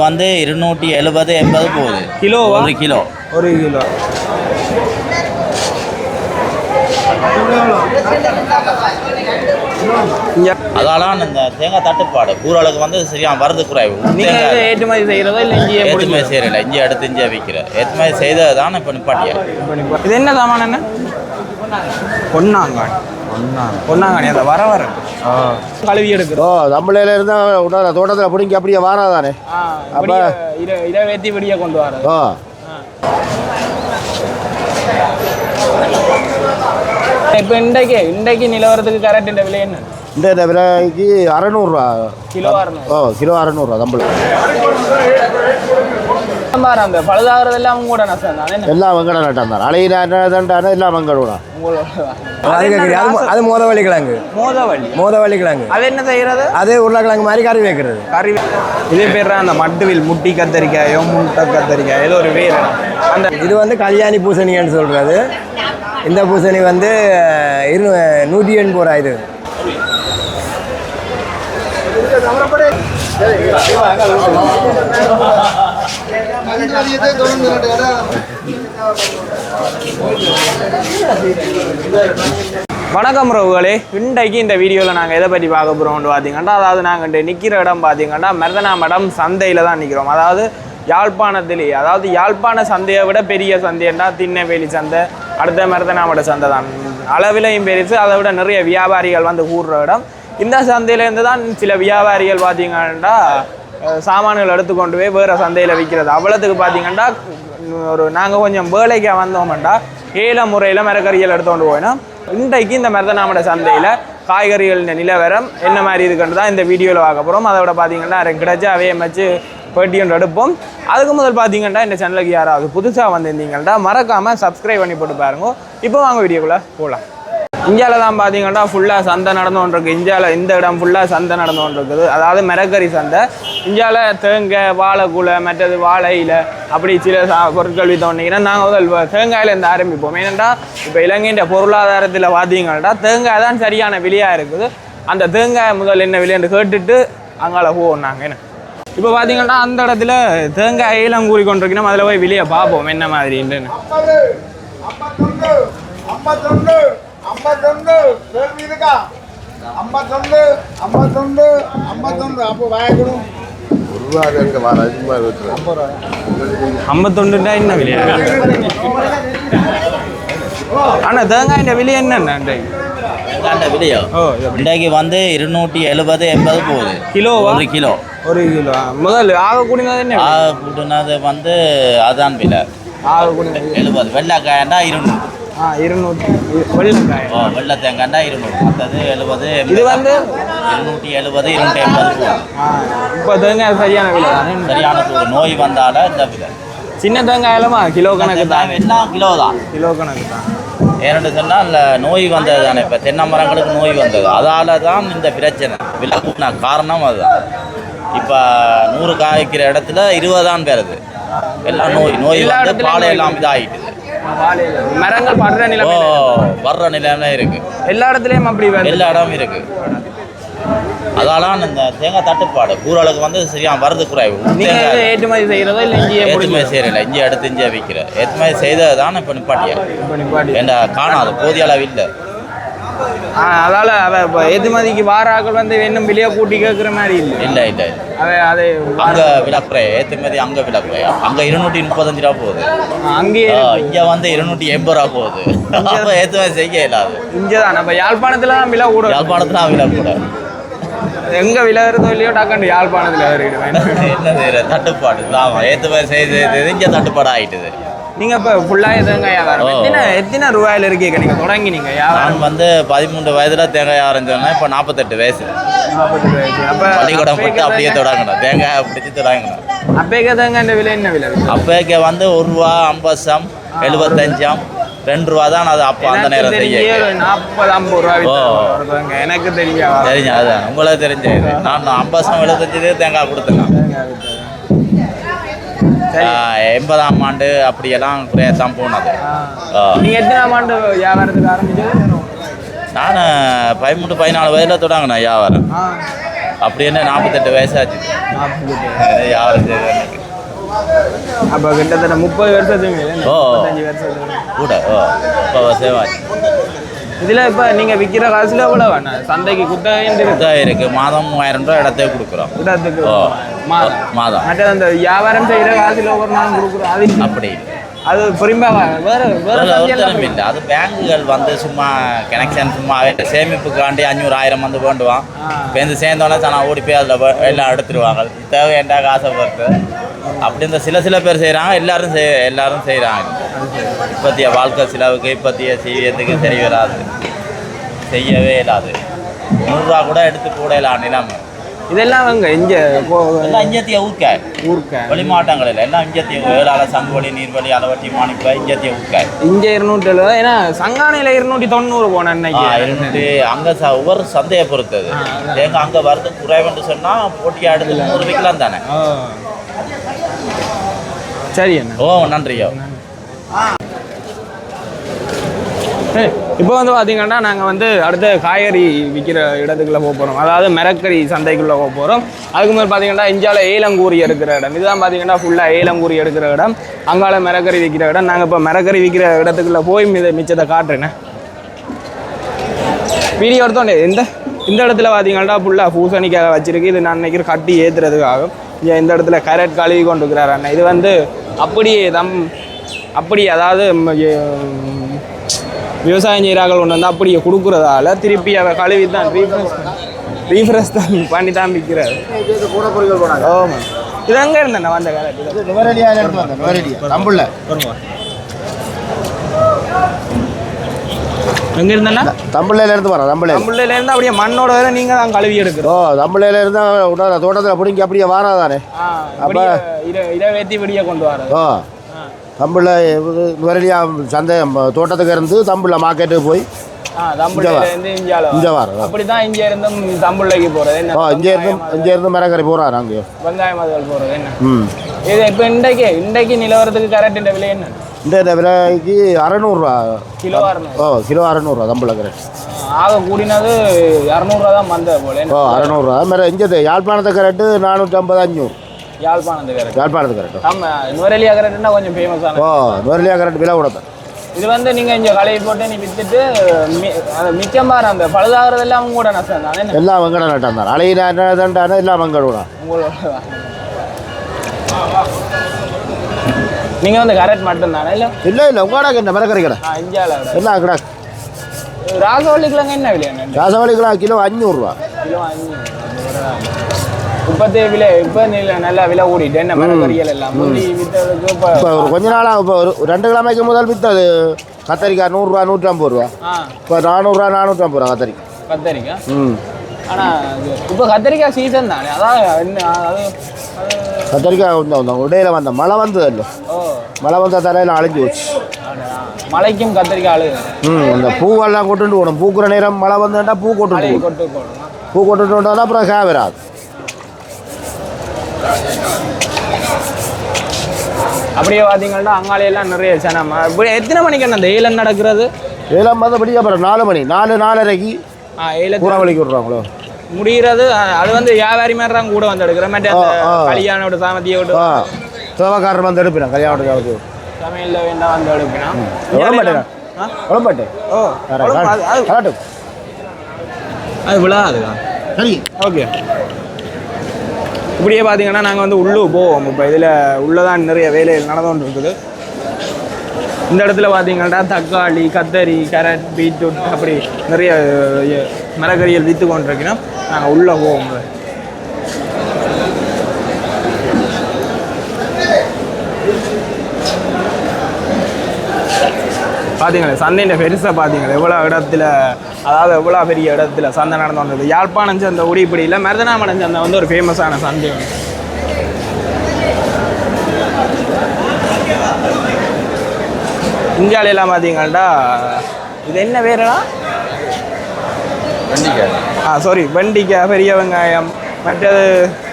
வந்து இருநூற்றி எழுபது எண்பது போகுது. கிலோவா? ஒரு கிலோ. ஒரு கிலோ. இங்க அதெல்லாம் இந்த தேங்காய் தட்டுப்பாடு. கூறலுக்கு வந்து சரியா வரது குறைவு. ஏற்றுமதி செய்யறதோ இல்லை இங்கேயே ஏற்றுமதி செய்யறல இஞ்சி எடுத்து இஞ்சியா விற்கிற ஏற்றுமதி செய்தது தான் இப்போ நிப்பாட்டியா இது என்ன சாமான் என்ன? பொன்னாங்காணி பொன்னாங்காணி அந்த வர வர கழுவி ஓ எடுக்கிறோம் நம்மளையில இருந்தா உடனே தோட்டத்தில் பிடிங்கி அப்படியே வாராதானே அப்ப- இதை வெத்தி விடிய கொண்டு வர. ஓ. இப்போ இன்றைக்கு இன்றைக்கு நிலவரத்துக்கு கரெக்ட் விலை என்ன? இந்த இந்த விலைக்கு அறநூறுவா. கிலோ ஓ கிலோ அறநூறுவா தம்பளம் பாரு அந்த பழுதாகிறதெல்லாம் கூட நஷ்டம் தானே? எல்லாம் வெங்கட நட்டம் தான் அலையினாண்டான எல்லாம் வெங்கடூடா உங்களோட அது மோதவள்ளி கிழங்கு. மோதவள்ளி. மோதவள்ளி கிழங்கு. அது என்ன செய்யறது? அது உருளைக்கிழங்கு மாதிரி கறி வைக்கிறது. கறி இதே பேர் அந்த மட்டுவில் முட்டி கத்தரிக்காயோ முட்டை கத்தரிக்காய் ஏதோ ஒரு வேர் அந்த இது வந்து கல்யாணி பூசணின்னு சொல்கிறது இந்த பூசணி வந்து இரு நூற்றி எண்பது ரூபா இது. வணக்கம் ரவுகளே இன்றைக்கு இந்த வீடியோவில் நாங்கள் எதை பற்றி பார்க்க போகிறோம்னு பார்த்தீங்கன்னா அதாவது நாங்கள் நிற்கிற இடம் பார்த்தீங்கன்னா மெர்தனா மடம் சந்தையில் தான் நிற்கிறோம் அதாவது யாழ்ப்பாணத்திலே அதாவது யாழ்ப்பாண சந்தையை விட பெரிய சந்தைன்னா திண்ணவேலி சந்தை அடுத்த மருதனாமட சந்தை தான். அளவிலையும் பெருசு அதை விட நிறைய வியாபாரிகள் வந்து கூடுற இடம். இந்த சந்தையிலேருந்து தான் சில வியாபாரிகள் பார்த்தீங்கன்னா சாமான்கள் எடுத்துக்கொண்டு போய் வேறு சந்தையில் விற்கிறது அவ்வளோத்துக்கு பார்த்தீங்கன்னா ஒரு நாங்கள் கொஞ்சம் வேலைக்காக வந்தோம்டா ஏல முறையில் மரக்கறிகள் எடுத்துக்கொண்டு போயினோம் இன்றைக்கு இந்த மருதநாமட சந்தையில் காய்கறிகள் நிலவரம் என்ன மாதிரி இருக்குன்னு தான் இந்த வீடியோவில் பார்க்க போகிறோம் அதோட பார்த்தீங்கன்னா எனக்கு கிடைச்ச மச்சு வச்சு பேட்டி ஒன்று எடுப்போம். அதுக்கு முதல் பார்த்தீங்கன்னா இந்த சேனலுக்கு யாராவது புதுசாக வந்திருந்தீங்கன்னா மறக்காமல் சப்ஸ்கிரைப் பண்ணி போட்டு பாருங்க. இப்போ வாங்க வீடியோக்குள்ளே போகலாம் இந்தியாவில் தான் பார்த்தீங்கன்னா ஃபுல்லாக சந்தை நடந்து கொண்டு இருக்கு இந்தியாவில் இந்த இடம் ஃபுல்லாக சந்தை நடந்து கொண்டிருக்குது அதாவது மிரக்கறி சந்தை. இந்தியாவில் தேங்காய் வாழைக்குலை மற்றது வாழை இலை அப்படி சில சா பொருட்கள் வித்தோன்னீங்கன்னா நாங்கள் முதல். தேங்காயிலேருந்து ஆரம்பிப்போம். ஏனென்றால் இப்போ இலங்கையின் பொருளாதாரத்தில் பார்த்தீங்கன்னா தேங்காய் தான் சரியான விலையாக இருக்குது. அந்த தேங்காய் முதல் என்ன விலைன்னு கேட்டுட்டு அங்கால போவோம் நாங்கள் என்ன? இப்போ பார்த்தீங்கன்னா அந்த இடத்துல தேங்காய் ஏலம் கூறி கொண்டிருக்கணும் அதில் போய் விலையை பார்ப்போம் என்ன மாதிரின்னு అంబతొండు మీదుగా అంబతొండు అంబతొండు అంబతొండు అప్పు వాయకుడు ஐம்பத்தொண்டு என்ன விலை? ஆனால் தேங்காய் விலை என்னென்ன தேங்காய் விலையோ? ஓ இன்றைக்கு வந்து இருநூற்றி எழுபது எண்பது போகுது. கிலோ ஒரு கிலோ. ஒரு கிலோ. முதல் ஆக கூடினது என்ன வந்து அதான் விலை. ஆக கூடினது. எழுபது. வெள்ளாக்காய்னா இருநூறு. ஆ இருநூற்றி வெள்ளக்காய். வெள்ளை தேங்காய்ண்டா இருநூறு மற்றது எழுபது இது வந்து? இருநூற்றி எழுபது இருநூற்றி எண்பது. ஆ இப்போ தேங்காய் சரியான விலை தானே? சரியான சூடு நோய் வந்தால இந்த விலை. சின்ன தேங்காய் எல்லாமா கிலோ கணக்கு தான். எல்லாம் கிலோ தான். கிலோ கணக்கு தான். ஏன்னு சொன்னால் நோய் வந்தது தானே இப்போ தென்னை மரங்களுக்கு நோய் வந்தது. அதால தான் இந்த பிரச்சனை. விலை கூட்டின காரணம் அதுதான். இப்போ நூறு காய்க்கிற இடத்துல இருபது தான் பெறுது. எல்லாம் நோய் நோய் வந்து பாலை மரங்கள் படுற நிலைமை வர்ற நிலைமை இருக்கு. எல்லா இடத்துலயும் அப்படி எல்லா இடமும் இருக்கு. அதால இந்த தேங்காய் தட்டுப்பாடு. கூறலுக்கு வந்து சரியா வரது குறைவு. ஏற்றுமதி செய்யறதோ இல்லை இங்கேயே ஏற்றுமதி செய்யறல இஞ்சி எடுத்து இஞ்சியா விற்கிற ஏற்றுமதி செய்தது தான் இப்போ நிப்பாட்டியா ஏண்டா காணாது போதிய அளவு இல்லை. அதால அவ ஏற்றுமதிக்கு வார ஆட்கள் வந்து இன்னும் விலையை கூட்டி கேட்குற மாதிரி இல்லை. இல்லை இல்லை அவ அதை அங்க விளக்குறை ஏற்றுமதி அங்க விளக்குறை. அங்க இருநூற்றி முப்பத்தஞ்சு ரூபா போகுது அங்கேயே இங்க வந்து இருநூற்றி எண்பது ரூபா போகுது. அப்ப ஏற்றுமதி செய்ய இல்லாது. இங்கே தான் நம்ம யாழ்ப்பாணத்தில் தான் விலை கூட. யாழ்ப்பாணத்துல விளக்கூட எங்க விலை வருதோ இல்லையோ டக்குன்னு யாழ்ப்பாணத்தில் வருகிறேன் என்ன செய்யற தட்டுப்பாடு. ஆமா ஏற்றுமதி செய்து இங்க தட்டுப்பாடு ஆயிட்டுது நீங்கள் இப்போ ஃபுல்லாக எதுங்க வியாபாரம். எத்தனை எத்தனை ரூபாயில இருக்கீங்க நீங்கள் தொடங்கினீங்க வியாபாரம். நான் வந்து பதிமூன்று வயதுல தேங்காய் ஆரம்பிச்சோன்னா இப்போ நாற்பத்தெட்டு வயசு. நாற்பத்தெட்டு வயசு. அப்போ பள்ளிக்கூடம் போட்டு அப்படியே தொடங்கணும். தேங்காய் பிடிச்சி தொடங்கணும். அப்பேக்க தேங்க இந்த விலை என்ன விலை? அப்போக்கு வந்து ஒரு ரூபா ஐம்பது சம் எழுபத்தஞ்சாம் ரெண்டு ரூபா தான் அது அப்போ அந்த நேரம் செய்ய ஒரு நாற்பது ஐம்பது ரூபா எனக்கு தெரியும் வியாபாரம். தெரிஞ்ச அதுதான் உங்களுக்கு தெரிஞ்ச. நான் ஐம்பது சம் எழுபத்தஞ்சு தேங்காய் தேங்காய். சரி எண்பதாம் ஆண்டு அப்படியெல்லாம் தான் போனது. ஆ. நீங்க எத்தனாம் ஆண்டு வியாபாரத்துக்கு ஆரம்பிச்சது? நான் பதிமூணு பதினாலு வயதில் தொடங்கினேன் வியாபாரம். அப்படி என்ன நாற்பத்தெட்டு வயசாச்சு. செய்யல எனக்கு. அப்போ கிட்டத்தட்ட முப்பது வருஷத்துக்கு ஓ. கூட ஓ. இப்போ வசமாச்சு இதுல இப்ப நீங்க விக்கிற காசுல எவ்வளவு வேணாம்? சந்தைக்கு குத்தகைன்னு இருக்கு இதாக இருக்கு. மாதம் மூவாயிரம் ரூபாய் இடத்தையே கொடுக்குறோம். இடத்துக்கு மாதம் மாதம். மற்ற அந்த வியாபாரம் செய்யற காசுல ஒரு நாள் கொடுக்குறோம். அது. அப்படி அது புரியும்பா வேற வேற இல்லை. அது பேங்குகள் வந்து சும்மா கனெக்ஷன் சும்மா சேமிப்புக்காண்டி அஞ்சூறு ஆயிரம் வந்து வேண்டுவான். ஆ. பேருந்து சேர்ந்தோன்னே தானே ஓடி போய் அதில் எல்லாம் எடுத்துருவாங்க. தேவை என்ன காசை பொறுத்து. அப்படி இந்த சில சில பேர் செய்கிறாங்க எல்லாரும் செய் எல்லாரும் செய்கிறாங்க இப்பத்திய வாழ்க்கை செலவுக்கு இப்பத்திய செய்யறதுக்கு சரி வராது. செய்யவே இல்லாது. நூறுரூவா கூட எடுத்து போடலாம் நிலைமை. இதெல்லாம் அவங்க இங்க எல்லாம் இஞ்சத்திய ஊக்காய் ஊருக்க. வெளி மாவட்டங்களில் எல்லாம் இஞ்சத்திய வேளாள சங்குவலி நீர்வழி அளவட்டி மாணிப்பாய் இஞ்சத்திய ஊக்காய் இங்க இருநூற்றி எழுபது ஏன்னா சங்கானையில இருநூற்றி தொண்ணூறு போனேன் ஆ, அன்னைக்கு இருந்துட்டு அங்கே ச ஒவ்வொரு சந்தையை பொறுத்தது. எங்க அங்கே வரது குறைவுன்னு சொன்னால் போட்டியாக எடுத்து நூறு விற்கலாம் தானே. சரி ஓ நன்றியோ. இப்போ வந்து பார்த்தீங்கன்னா நாங்கள் வந்து அடுத்த காய்கறி விற்கிற இடத்துக்குள்ளே போக போகிறோம் அதாவது மிரக்கறி சந்தைக்குள்ளே போக போகிறோம் அதுக்கு முன்னாடி பார்த்தீங்கன்னா இந்தியாவில் ஏலங்கூரி எடுக்கிற இடம். இதுதான் பார்த்தீங்கன்னா ஃபுல்லாக ஏலங்கூரி எடுக்கிற இடம். அங்கால மிரக்கறி விற்கிற இடம். நாங்கள் இப்போ மிரக்கறி விற்கிற இடத்துக்குள்ளே போய் மித மிச்சத்தை காட்டுறேனே. வீடியோ எடுத்தோண்டே இந்த இந்த இடத்துல பார்த்தீங்கன்னா ஃபுல்லாக பூசணிக்காக வச்சிருக்கு. இது நான் நினைக்கிற கட்டி ஏற்றுறதுக்காகும் இந்த இடத்துல கரட் கழுவி கொண்டு இருக்கிறார் அண்ணன் இது வந்து அப்படியே தம் அப்படி அதாவது விவசாயம் செய்கிறார்கள் ஒன்று வந்து அப்படியே கொடுக்குறதால திருப்பி அதை கழுவி தான் ரீஃப்ரெஷ் ரீஃப்ரெஷ் தான் பண்ணி தான் விற்கிறாரு. ஆமாம் இது எங்கே இருந்தேன் வந்த இருந்து தம்புள்ள. எங்கே இருந்தேன்னா தம்புள்ளையில இருந்து வரேன் தம்புள்ள தமிழ்ல இருந்து அப்படியே மண்ணோட வேற நீங்கள் தான் கழுவி எடுக்கிறோம். ஓ தம்புள்ளையில இருந்து உடனே தோட்டத்தில் பிடிங்கி அப்படியே வாராதானே? ஆ அப்படியே இதை இதை வெத்தி விடிய கொண்டு வர்றது ஓ. தம்புள்ள நுவரெலியா சந்தை தோட்டத்துக்கு இருந்து தம்புள்ள மார்க்கெட்டுக்கு போய் இங்கே இருந்தும் தம்புள்ளைக்கு போறது. என்ன ஓ இங்கே இருந்து இங்கே இருந்து மிரக்கறி போகிறான் அங்கே வெங்காயம் அதுகள் போறது என்ன? ம். இது இப்போ இன்றைக்கு இன்றைக்கு நிலவரத்துக்கு கரெக்ட் விலை என்ன இந்த விலைக்கு அறநூறுவா. கிலோ ஓ கிலோ அறநூறுவா தம்புள்ள கரெக்ட் ஆக கூடினது இரநூறுவா தான் வந்தது போல? ஓ அறநூறுவா. அது மாதிரி இங்கே யாழ்ப்பாணத்து கரெக்டு நானூற்றம்பது அஞ்சூறு. யாழ்ப்பாணத்து கரெக்ட் யாழ்ப்பாணத்து கரெக்டு ஆமா நுவரெலியா கரெக்ட்னா கொஞ்சம் ஃபேமஸான ஓ நுவரெலியா கரெக்ட் விலை கொடுத்தேன் இது வந்து நீங்க இங்க களையை போட்டு நீ அந்த மிச்சம் பாரு அந்த பழுதாகிறதெல்லாம் அவங்க கூட நஷ்டம் தானே? எல்லாம் வெங்கட நட்டம் தான். அலையினா தானே எல்லாம் வெங்கடுவான் உங்களோட தான். நீங்க வந்து கரெக்ட் மட்டும் தானே இல்ல? இல்லை இல்லை உங்களோட என்ன மிரக்கறி கடை இந்தியாவில் எல்லாம் கடை? ராசவள்ளிக்கிழங்கு என்ன விலை? என்ன? ராசவாளிகளா கிலோ அஞ்சூறுரூவா கிலோ அஞ்சு இப்பத்தே விலை இப்போ நீல நல்லா விலை கூடிட்டு. என்ன மரக்கறிகள் எல்லாம்? இப்போ கொஞ்ச நாளாக இப்போ ஒரு ரெண்டு கிழமைக்கு முதல் விற்றது கத்தரிக்காய் நூறுரூவா நூற்றம்பது ரூபா. இப்போ நானூறுரூவா நானூற்றம்பது ரூபா கத்தரிக்காய் கத்தரிக்காய் ம். ஆனால் இப்போ கத்தரிக்காய் சீசன் தானே? அதான் அது கத்தரிக்காய் கொஞ்சம் வந்தோம் இடையில வந்த மழை வந்தது இல்லை. மழை வந்த தரையில் அழிஞ்சு போச்சு. மலைக்கும் கத்தரிக்காய் அழுகு ம் அந்த பூவெல்லாம் கொட்டுட்டு போகணும். பூக்குற நேரம் மழை வந்துட்டா பூ கொட்டு பூ கொட்டுட்டு வந்தால் அப்புறம் கே வராது அப்படியே பார்த்தீங்கன்னா அங்காலையெல்லாம் நிறைய சனம் இப்படி எத்தனை மணிக்கு அந்த ஏலம் நடக்கிறது? இதெல்லாம் மற்றபடி அப்புறம் நாலு மணி. நாலு நாலரைக்கு ஆ ஏலத்து பூராவளிக்கு விட்றாங்களோ? முடிகிறது. அது வந்து வியாபாரி மாதிரி தான் கூட வந்து எடுக்கிற மாதிரி அந்த. கல்யாணோட ஆ தேவக்காரர் வந்து எடுப்பினேன் கல்யாணத்துக்கு சமையலில் வேண்டாம் வந்து எவ்வளோ மாட்டேன் ஓ அவ்வளவு அது- அது- கரெக்டு அது விழாதுக்கா? சரி. ஓகே. இப்படியே பார்த்தீங்கன்னா நாங்கள் வந்து உள்ளே போவோம். இப்போ இதில் உள்ளதான் நிறைய வேலைகள் நடந்துகிட்டு இருக்குது. இந்த இடத்துல பார்த்தீங்கன்னா தக்காளி கத்தரி கேரட் பீட்ரூட் அப்படி நிறைய மரக்கறிகள் விற்று கொண்டிருக்கணும் நாங்கள் உள்ளே போவோம். பார்த்தீங்களா சந்தையின் பெருசாக பார்த்தீங்களா எவ்வளோ இடத்துல அதாவது எவ்வளோ பெரிய இடத்துல சந்தை நடந்து வந்தது. யாழ்ப்பாணம் சந்தை உடிப்படியில் மருதனாமடம் சந்தை வந்து ஒரு ஃபேமஸான சந்தை ஒன்று. இந்தியாவிலலாம் பார்த்தீங்கன்னா இது என்ன பேருனா ஆ சாரி வெண்டிக்காய் பெரிய வெங்காயம் மற்றது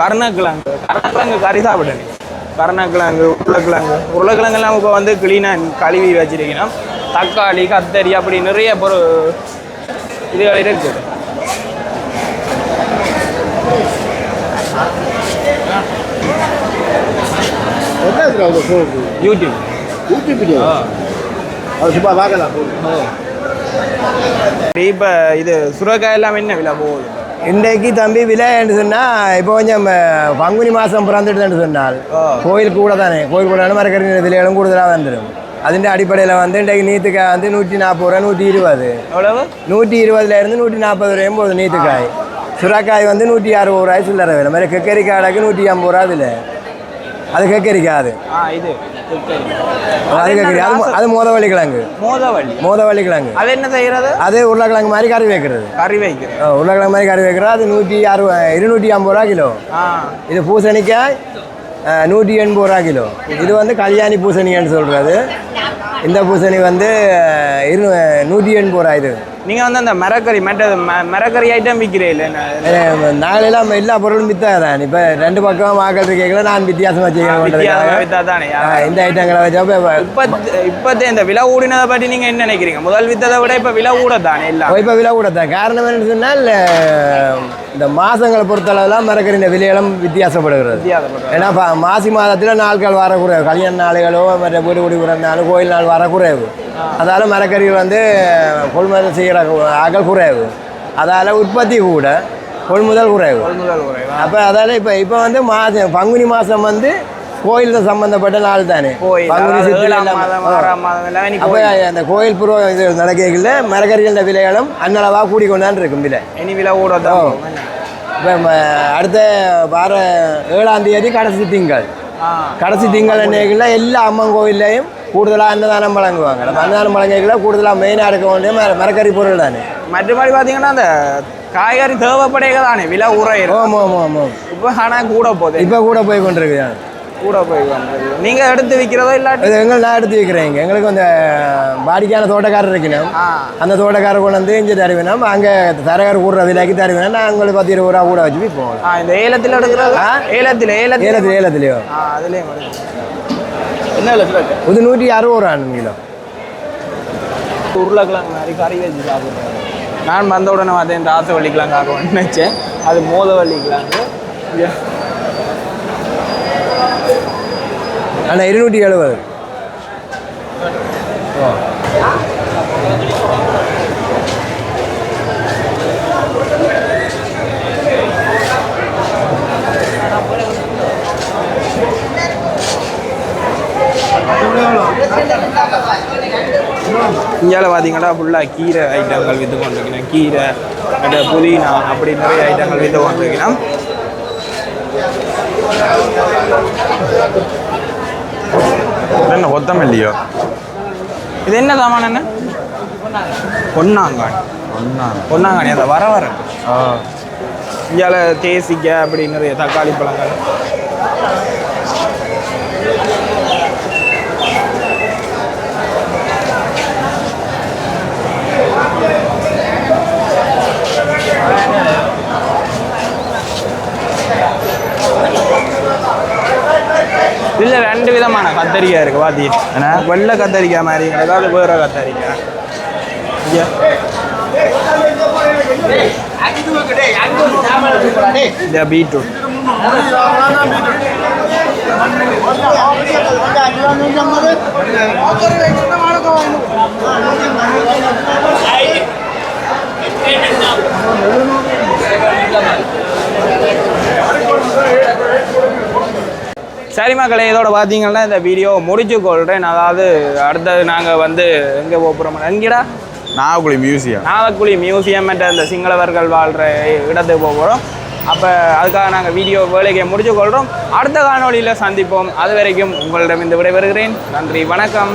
கருணக்கிழங்கு. கருணக்கிழங்கு கறி சாப்பிடுங்க கருணக்கிழங்கு உருளைக்கிழங்கு. உருளைக்கிழங்கெல்லாம் இப்போ வந்து க்ளீனாக கழுவி வச்சிருக்கணும். தக்காளி கத்தரி அப்படி நிறைய பொரு இதுகள் இருக்குது. இப்போ இது சுரக்காய் எல்லாம் என்ன விலை போகுது? இன்றைக்கு தம்பி விலை என்று சொன்னால் இப்போ கொஞ்சம் பங்குனி மாதம் பிறந்துட்டு சொன்னால் கோயில் கூட தானே கோயில் கூட மரக்கறி விலையிலும் கூடுதலாக தான் தரும். அடிப்படையில் வந்து இன்றைக்கு நீத்துக்காய் வந்து நூற்றி நாற்பது ரூபா நூற்றி இருபது எவ்வளவு நூற்றி இருபதுலேருந்து நூற்றி நாற்பது வரையும் போகுது நீத்துக்காய் சுரக்காய் வந்து நூற்றி அறுபது ரூபாய் சில்லறை விலை மாதிரி கக்கரிக்காய்க்கு நூற்றி ஐம்பது ரூபா அதில் அது கக்கரிக்காய் அது இது அது கக்கரி அது அது மோதவள்ளி கிழங்கு மோதவள்ளி மோதவள்ளி கிழங்கு அது என்ன செய்யறது அது உருளைக்கிழங்கு மாதிரி கறி வைக்கிறது கறி வைக்கிறது உருளைக்கிழங்கு மாதிரி கறி வைக்கிறது அது நூற்றி அறுபது இருநூற்றி ஐம்பது ரூபா கிலோ இது பூசணிக்காய் நூற்றி எண்பது ரூபா கிலோ. இது வந்து கல்யாணி பூசணின்னு சொல்கிறது இந்த பூசணி வந்து இரு நூற்றி எண்பது ரூபா இது. நீங்க வந்து அந்த மரக்கறி மற்றது ம- மரக்கறி ஐட்டம் விற்கிறே இல்லை நாங்களெல்லாம் எல்லா பொருளும் வித்தா தான் இப்போ ரெண்டு பக்கம் வாக்கள் இருக்கீங்களா நான் வித்தியாசமாக வித்தியாசமா செய்யணும் வித்தா தானே இந்த ஐட்டங்களை வச்சா இப்ப- இப்ப இப்பத்தே இந்த விலை கூடினதை பற்றி நீங்க என்ன நினைக்கிறீங்க? முதல் வித்ததை விட இப்ப விலை கூட தானே எல்லாம்? இப்போ விலை கூட தான் காரணம் என்னன்னு சொன்னால் இந்த மாதங்களை பொறுத்தளவுலாம் மரக்கறியின் விலையெல்லாம் வித்தியாசப்படுகிறது. ஏன்னா மாசி மாதத்தில் நாட்கள் வர குறைவு கல்யாண நாளுகளோ மற்ற வீடு குடி பிறந்தாலும் கோயில் நாள் வர குறைவு அதால் மரக்கறிகள் வந்து கொள்முதல் செய்கிற ஆக்கள் குறைவு. அதால் உற்பத்தி கூட கொள்முதல் குறைவு. அப்போ அதால் இப்போ இப்போ வந்து மாதம் பங்குனி மாதம் வந்து கோயில் சம்பந்தப்பட்ட நாள் தானே. பங்குனி சித்திரை அப்போ. அந்த கோயில் புற இது நடக்கைகளில் மரக்கறிகள விலைகளும் அன்னளவாக கூடிக்கொண்டான் இருக்கும் விலை. இனி விலை கூட. இப்போ அடுத்த வார ஏழாம் தேதி கடைசி திங்கள். கடைசி திங்கள் அன்னைக்குள்ள எல்லா அம்மன் கோயில்லையும் கூடுதலாக அன்னதானம் வழங்குவாங்க நம்ம அன்னதானம் வழங்கல கூடுதலாக மெயினாக இருக்க வேண்டிய மர மரக்கறி பொருள் தானே மற்றபடி பார்த்தீங்கன்னா அந்த காய்கறி தேவைப்படையக தானே விலை உரையிடும் ஆமாம் ஆமாம் ஆமாம் இப்போ ஆனால் கூட போகுது இப்போ கூட போய் கொண்டிருக்கு கூட போய் வந்தது. நீங்க எடுத்து விற்கிறதோ இல்லாட்டி எங்கள் நான் எடுத்து வைக்கிறேங்க எங்களுக்கு அந்த வாடிக்கையான தோட்டக்காரர் இருக்கணும் அந்த தோட்டக்காரர் கொண்டு வந்து இங்கே தருவினோம் அங்கே தரகர் கூடுற விலைக்கு தருவினோம் நான் உங்களுக்கு பத்து இருபது ரூபா கூட வச்சு விற்போம் இந்த ஏலத்தில் எடுக்கிறது? ஏலத்தில் ஏலத்தில் ஏலத்தில் ஏலத்துலையோ அதுலேயும் என்ன இல்லை இது நூற்றி அறுபது ரூபா கிலோ. உருளைக்கிழங்கு மாதிரி கறி வச்சு சாப்பிடுறேன் நான் வந்த உடனே பார்த்தேன் இந்த ஆற்று வள்ளிக்கிழங்கு ஆகும்னு நினச்சேன். அது மோத வள்ளிக்கிழங்கு ஆனால் இருநூற்றி எழுபது. இந்தியாவில் பார்த்தீங்கன்னா ஃபுல்லாக கீரை ஐட்டங்கள் விற்று கொண்டிருக்கணும் கீரை அந்த புதினா அப்படி நிறைய ஐட்டங்கள் விற்று கொண்டிருக்கணும் என்ன கொத்தமல்லியோ? இது என்ன சாமான் என்ன? பொன்னாங்காணி பொன்னாங்காணி அந்த வர வர. இந்தியாவில் தேசிக்காய் அப்படி நிறைய தக்காளி பழங்கள். இதில் ரெண்டு விதமான கத்தரிக்காய் இருக்குது பாத்தி ஏன்னா வெள்ளை கத்தரிக்காய் மாதிரி ஏதாவது வேற கத்தரிக்காய் இந்த பீட்ரூட். சரி மக்களே இதோட பார்த்தீங்கன்னா இந்த வீடியோ முடிச்சு கொள்கிறேன் அதாவது அடுத்தது நாங்கள் வந்து எங்கே போகிறோம் எங்கடா? நாகக்குழி மியூசியம் நாவக்குழி மியூசியம் என்ற இந்த சிங்களவர்கள் வாழ்கிற இடத்துக்கு போக போகிறோம் அப்போ அதுக்காக நாங்கள் வீடியோ வேலைக்கு முடிச்சு கொள்கிறோம் அடுத்த காணொளியில் சந்திப்போம். அது வரைக்கும் உங்களிடம் இந்த விடைபெறுகிறேன். நன்றி வணக்கம்.